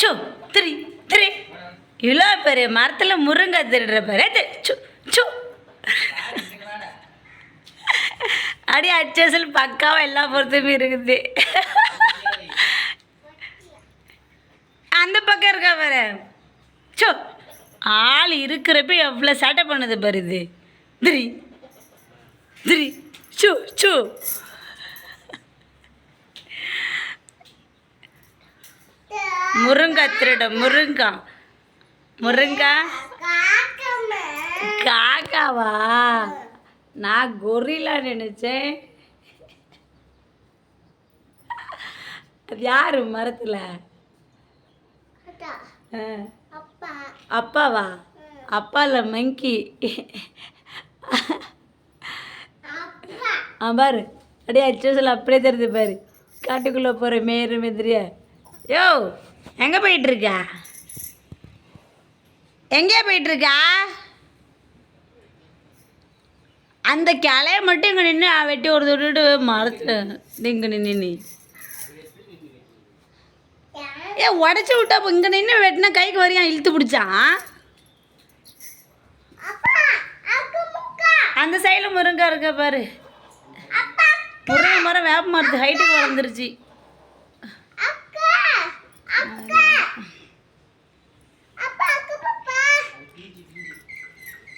சு திரி திரி. இவ்வளோ பெரிய மரத்தில் முருங்கை திருடுற பாரு சு சு. அடி அச்சசல் பக்காவாக எல்லா பொறுத்துமே இருக்குது. அந்த பக்கம் இருக்கா பாரு. சோ ஆள் இருக்கிறப்ப எவ்வளோ சேட்டை பண்ணுது பாரு இது. திரி திரி சு சு. முருங்கா திருட முருங்கா. முருங்கா? காக்காவா? நான் கொரிலா நினைச்சேன். அது யாரு மரத்துல? அப்பாவா? அப்பால மங்கி. ஆ பாரு. அப்படியே அச்சோசில் அப்படியே தெரிஞ்சு பாரு. காட்டுக்குள்ளே போகிற மேரு மெதிரியா. யோ! எங்கே போயிட்டு இருக்கா எங்கே போயிட்டு இருக்கா அந்த கிளைய மட்டும் இங்கே நின்று வெட்டி ஒரு தொட்டு மரத்தில் இங்கே நின்று நீ. ஏ உடச்சி விட்டா இப்போ இங்கே நின்று வெட்டினா கைக்கு வரையான் இழுத்து பிடிச்சான் அந்த சைடில் முருங்கை இருக்க பாரு. முருங்கை மரம் வேப்ப மரத்து ஹைட்டுக்கு வளர்ந்துருச்சு.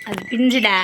அது பிஞ்சுடா